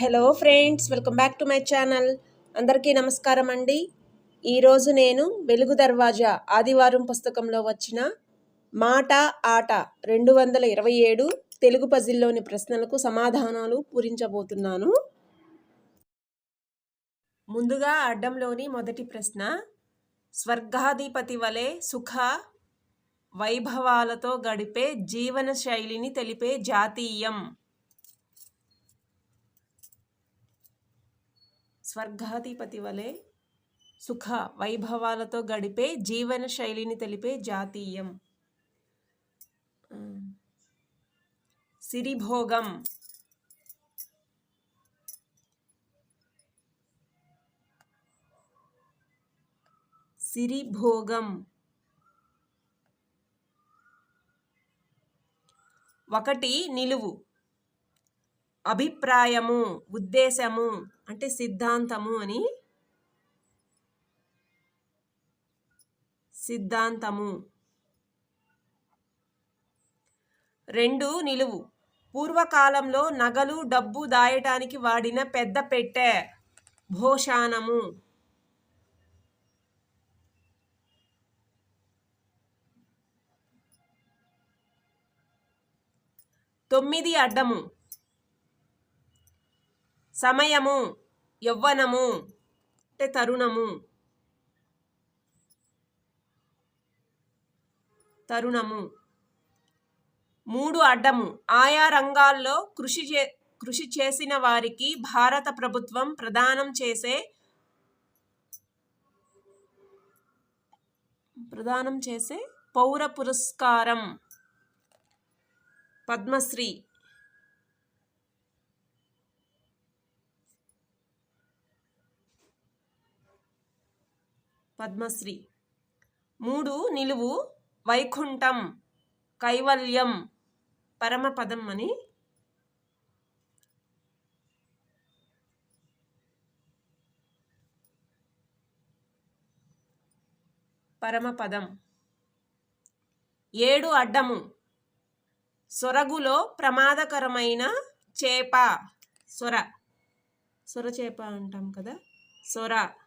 Hello friends welcome back to my channel. అందరికీ నమస్కారం అండి. ఈరోజు నేను వెలుగు దర్వాజా ఆదివారం పుస్తకంలో వచ్చిన మాట ఆట రెండు వందల ఇరవై ఏడు తెలుగు పజిల్లోని ప్రశ్నలకు సమాధానాలు పూరించబోతున్నాను. ముందుగా అడ్డంలోని మొదటి ప్రశ్న స్వర్గాధిపతి వలె సుఖ వైభవాలతో గడిపే జీవన శైలిని తెలిపే జాతీయం. స్వర్గాధిపతి వలె సుఖ వైభవాలతో గడిపే జీవన శైలిని తెలిపే జాతీయం. సిరిభోగం. సిరిభోగం. ఒకటి నిలువు. అభిప్రాయము ఉద్దేశము అంటే సిద్ధాంతము అని సిద్ధాంతము. రెండు నిలువు. పూర్వకాలంలో నగలు డబ్బు దాయటానికి వాడిన పెద్ద పెట్టె భోషానము తొమ్మిది అడ్డము. సమయము యవ్వనము అంటే తరుణము. తరుణము. మూడు అడ్డము. ఆయా రంగాల్లో కృషి చే కృషి చేసిన వారికి భారత ప్రభుత్వం ప్రదానం చేసే ప్రదానం చేసే పౌర పురస్కారం. పద్మశ్రీ పద్మశ్రీ. మూడు నిలువు వైకుంఠం కైవల్యం పరమపదం అని పరమపదం. ఏడు అడ్డము. సొరగులో ప్రమాదకరమైన చేప. సొర. సొర చేప అంటాం కదా? సొర.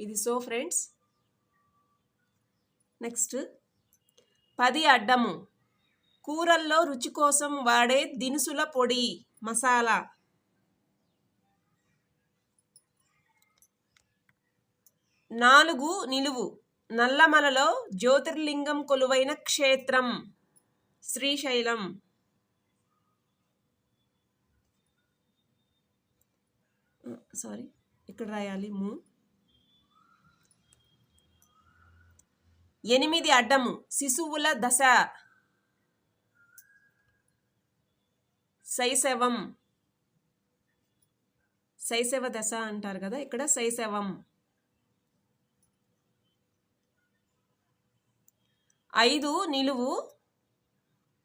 ఇది సో ఫ్రెండ్స్. నెక్స్ట్ పది అడ్డము. కూరల్లో రుచి కోసం వాడే దినుసుల పొడి మసాలా. నాలుగు నిలువు. నల్లమలలో జ్యోతిర్లింగం కొలువైన క్షేత్రం. శ్రీశైలం. సారీ ఇక్కడ రాయాలి మూ. ఎనిమిది అడ్డము శిశువుల దశ. శైశవం. శైశవ దశ అంటారు కదా ఇక్కడ శైశవం. ఐదు నిలువు.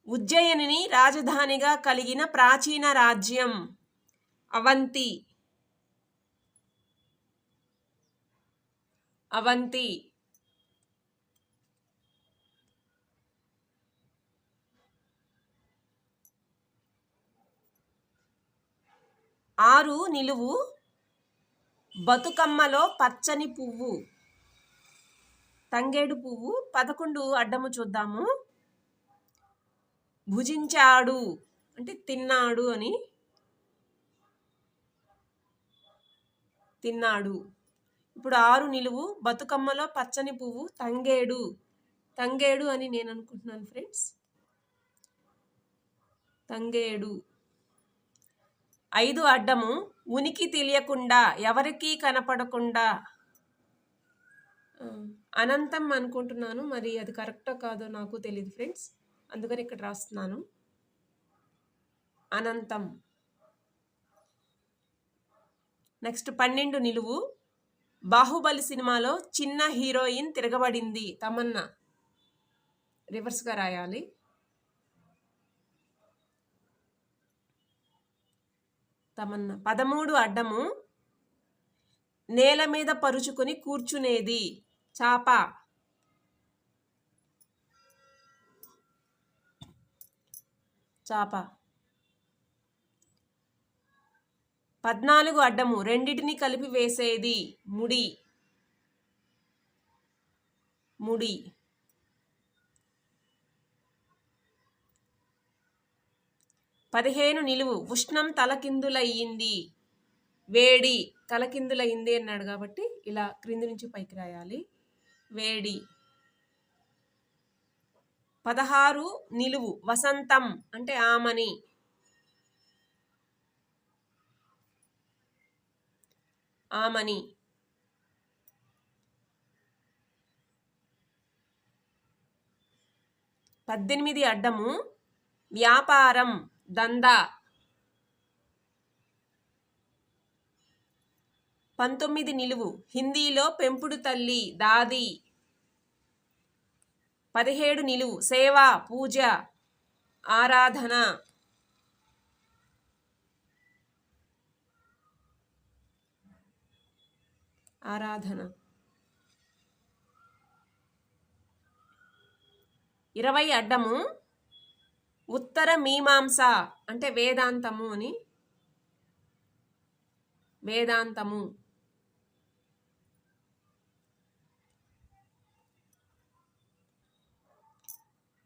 ఉజ్జయనిని రాజధానిగా కలిగిన ప్రాచీన రాజ్యం. అవంతి. అవంతి. ఆరు నిలువు బతుకమ్మలో పచ్చని పువ్వు. తంగేడు పువ్వు పదకొండు అడ్డము చూద్దాము. భుజించాడు అంటే తిన్నాడు అని. తిన్నాడు. ఇప్పుడు ఆరు నిలువు బతుకమ్మలో పచ్చని పువ్వు తంగేడు. తంగేడు అని నేను అనుకుంటున్నాను ఫ్రెండ్స్ తంగేడు. ఐదు అడ్డము ఉనికి తెలియకుండా ఎవరికీ కనపడకుండా. అనంతం అనుకుంటున్నాను మరి అది కరెక్టో కాదో నాకు తెలియదు ఫ్రెండ్స్. అందుకని ఇక్కడ రాస్తున్నాను. అనంతం. నెక్స్ట్ పన్నెండు నిలువు. బాహుబలి సినిమాలో చిన్న హీరోయిన్ తిరగబడింది. తమన్నా. రివర్స్గా రాయాలి. తమన్నా పదమూడు అడ్డము నేల మీద పరుచుకొని కూర్చునేది. చాప. చాప. పద్నాలుగు అడ్డము రెండిటిని కలిపి వేసేది. ముడి. ముడి. పదిహేను నిలువు. ఉష్ణం తలకిందులయ్యింది. వేడి తలకిందులయ్యింది అన్నాడు కాబట్టి ఇలా క్రింది నుంచి పైకి రాయాలి. వేడి. పదహారు నిలువు. వసంతం అంటే ఆమని. ఆమని. పద్దెనిమిది అడ్డము. వ్యాపారం. దందా. పంతొమ్మిది నిలువు. హిందీలో పెంపుడు తల్లి దాది. పదిహేడు నిలువు. సేవ పూజ ఆరాధన. ఆరాధన. ఇరవై అడ్డము. ఉత్తర మీమాంస అంటే వేదాంతము అని. వేదాంతము.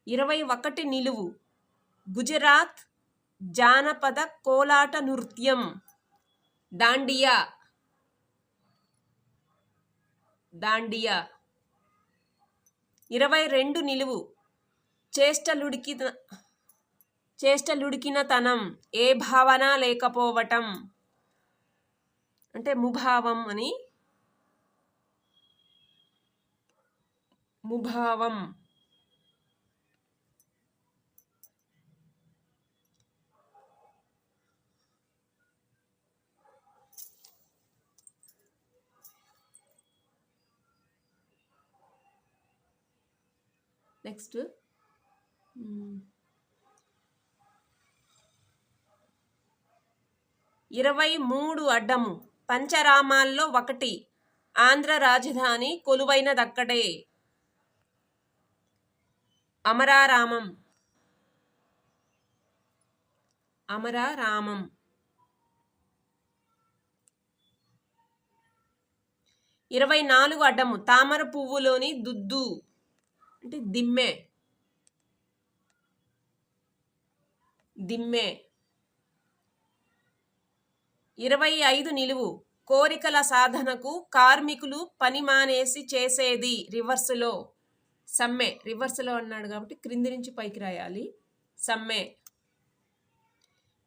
ఇరవై ఒకటి నిలువు. గుజరాత్ జానపద కోలాట నృత్యం. దాండియా. దాండియా. ఇరవై రెండు నిలువు. చేష్టలుడికి చేష్టలుడికిన తనం ఏ భావన లేకపోవటం. అంటే ముభావం అని. ముభావం. నెక్స్ట్. ఇరవై మూడు అడ్డము. పంచరామాల్లో ఒకటి. ఆంధ్ర రాజధాని కొలువైనదక్కడే. అమరారామం. అమరారామం. ఇరవై నాలుగు అడ్డము. తామర పువ్వులోని దుద్దు. అంటే దిమ్మె. దిమ్మె. ఇరవై ఐదు నిలువు కోరికల సాధనకు కార్మికులు పని మానేసి చేసేది రివర్స్లో. సమ్మె. రివర్స్లో అన్నాడు కాబట్టి క్రింది నుంచి పైకి రాయాలి. సమ్మె.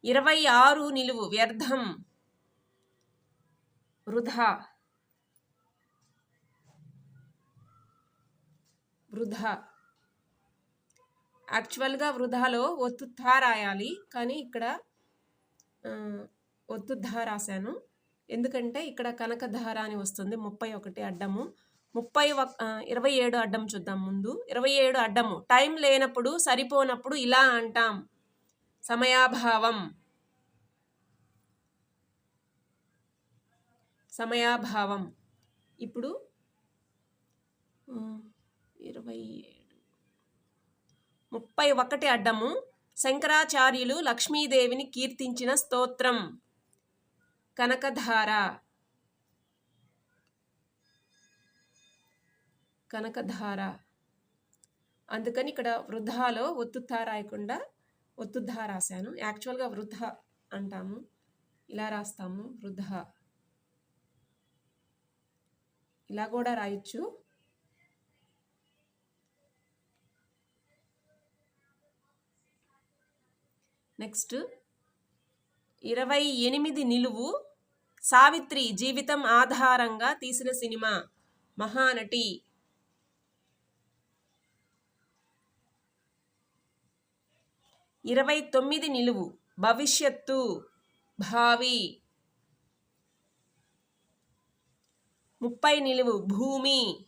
ఇరవై ఆరు నిలువు వ్యర్థం. వృధా. వృధా. యాక్చువల్గా వృధాలో ఒత్తు రాయాలి. కానీ ఇక్కడ ఒత్తుద్ధ రాశాను. ఎందుకంటే ఇక్కడ కనకధార అని వస్తుంది. ముప్పై ఒకటి అడ్డము. ముప్పై ఇరవై ఏడు అడ్డం చూద్దాం ముందు. ఇరవై ఏడు అడ్డము. టైం లేనప్పుడు సరిపోనప్పుడు ఇలా అంటాం. సమయాభావం. సమయాభావం. ఇప్పుడు ఇరవై ఏడు. ముప్పై ఒకటి అడ్డము. శంకరాచార్యులు లక్ష్మీదేవిని కీర్తించిన స్తోత్రం. కనకధార. కనకధార. అందుకని ఇక్కడ వృద్ధాలో ఒత్తుత్తా రాయకుండా ఒత్తుద్ధా రాశాను. యాక్చువల్గా వృద్ధ అంటాము. ఇలా రాస్తాము వృద్ధ. ఇలా కూడా రాయొచ్చు. నెక్స్ట్ ఇరవై ఎనిమిది నిలువు సావిత్రి జీవితం ఆధారంగా తీసిన సినిమా మహానటి. ఇరవై తొమ్మిది నిలువు. భవిష్యత్తు భావి. ముప్పై నిలువు. భూమి.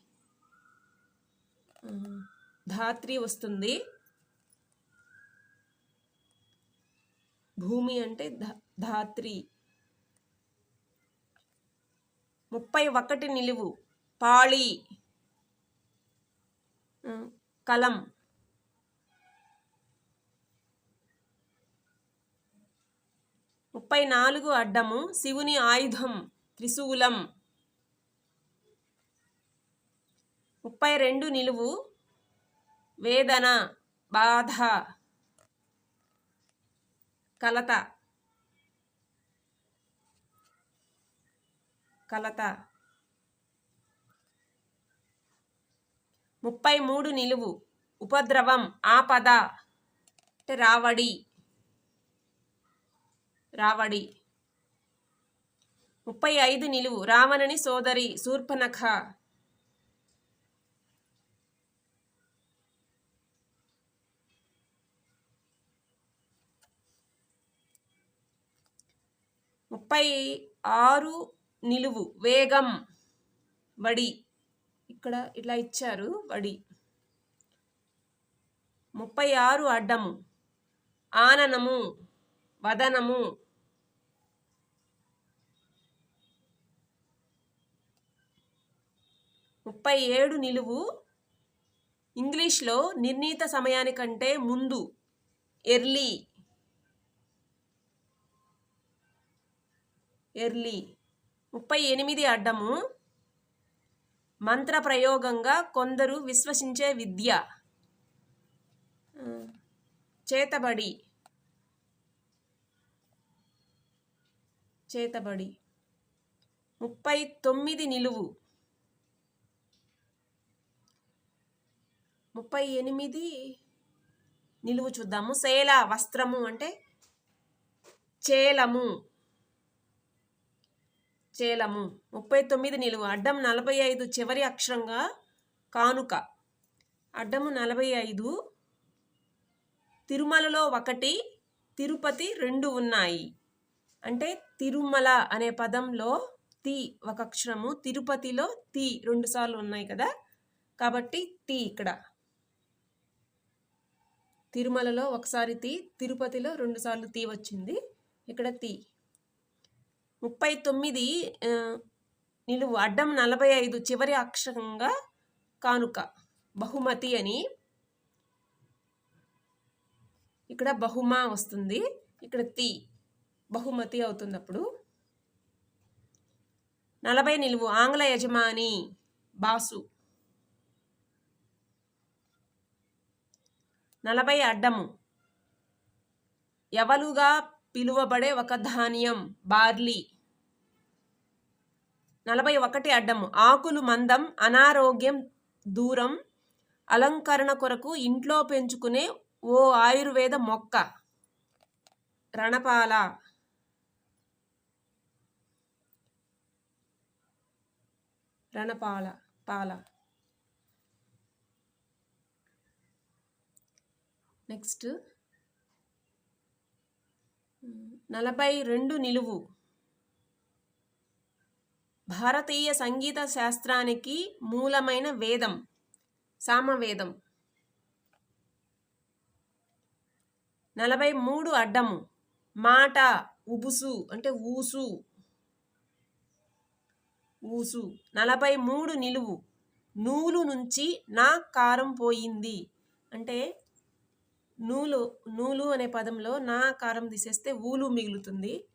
ధాత్రి వస్తుంది. భూమి అంటే ధాత్రి. ముప్పై ఒకటి నిలువు. పాళి. కలం. ముప్పై నాలుగు అడ్డము శివుని ఆయుధం త్రిశూలం. ముప్పై రెండు నిలువు వేదన బాధ. కలత. కలత. ముప్పై మూడు నిలువు. ఉపద్రవం ఆపద. అంటే రావడి. రావడి. ముప్పై ఐదు నిలువు. రావణుని సోదరి శూర్పనఖ. ముప్పై ఆరు నిలువు వేగం వడి. ఇక్కడ ఇట్లా ఇచ్చారు వడి. ముప్పై ఆరు అడ్డము ఆననము వదనము. ముప్పై ఏడు నిలువు ఇంగ్లీష్లో నిర్ణీత సమయానికంటే ముందు ఎర్లీ. ఎర్లీ. ముప్పై ఎనిమిది అడ్డము మంత్ర ప్రయోగంగా కొందరు విశ్వసించే విద్య. చేతబడి. చేతబడి. ముప్పై తొమ్మిది నిలువు. ముప్పై ఎనిమిది నిలువు చూద్దాము. శేల వస్త్రము అంటే చేలము. చేలము ముప్పై తొమ్మిది నిలువు. అడ్డం నలభై ఐదు చివరి అక్షరంగా కానుక. అడ్డము నలభై ఐదు. తిరుమలలో ఒకటి తిరుపతి రెండు ఉన్నాయి. అంటే తిరుమల అనే పదంలో తి ఒక అక్షరము తిరుపతిలో తి రెండు సార్లు ఉన్నాయి కదా. కాబట్టి తి ఇక్కడ. తిరుమలలో ఒకసారి తి తిరుపతిలో రెండుసార్లు తీ వచ్చింది. ఇక్కడ తీ. ముప్పై తొమ్మిది నిలువు అడ్డం నలభై ఐదు చివరి అక్షరంగా కానుక. బహుమతి అని. ఇక్కడ బహుమా వస్తుంది. ఇక్కడ తి. బహుమతి అవుతుంది అప్పుడు నలభై నిలువు ఆంగ్ల యజమాని బాసు. నలభై అడ్డము. ఎవలుగా పిలువబడే ఒక ధాన్యం బార్లీ. నలభై ఒకటి అడ్డము. ఆకులు మందం అనారోగ్యం దూరం అలంకరణ కొరకు ఇంట్లో పెంచుకునే ఓ ఆయుర్వేద మొక్క. రణపాల. రణపాల పాల. నెక్స్ట్ నలభై రెండు నిలువు. భారతీయ సంగీత శాస్త్రానికి మూలమైన వేదం సామవేదం. నలభై మూడు అడ్డము మాట ఉబుసు అంటే ఊసు. ఊసు. నలభై మూడు నిలువు. నూలు నుంచి నా కారం పోయింది. అంటే నూలు నూలు అనే పదంలో నా కారం తీసేస్తే ఊలు మిగులుతుంది.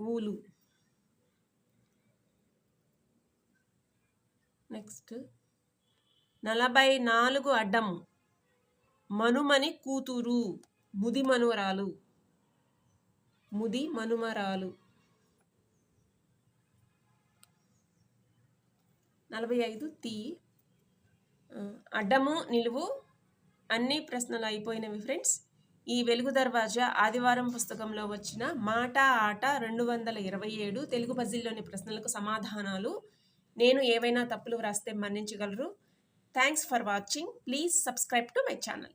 ఊలు. నెక్స్ట్. నలభై నాలుగు అడ్డం. మనుమని కూతురు. ముది మనుమరాలు. ముది మనుమరాలు. నలభై ఐదు తి. అడ్డము నిలువు అన్ని ప్రశ్నలు అయిపోయినవి ఫ్రెండ్స్. ఈ వెలుగు దర్వాజా ఆదివారం పుస్తకంలో వచ్చిన మాట ఆట రెండు వందల ఇరవై ఏడు తెలుగు పజిల్లోని ప్రశ్నలకు సమాధానాలు. నేను ఏవైనా తప్పులు వ్రాస్తే మన్నించగలరు. Thanks for watching please subscribe to my channel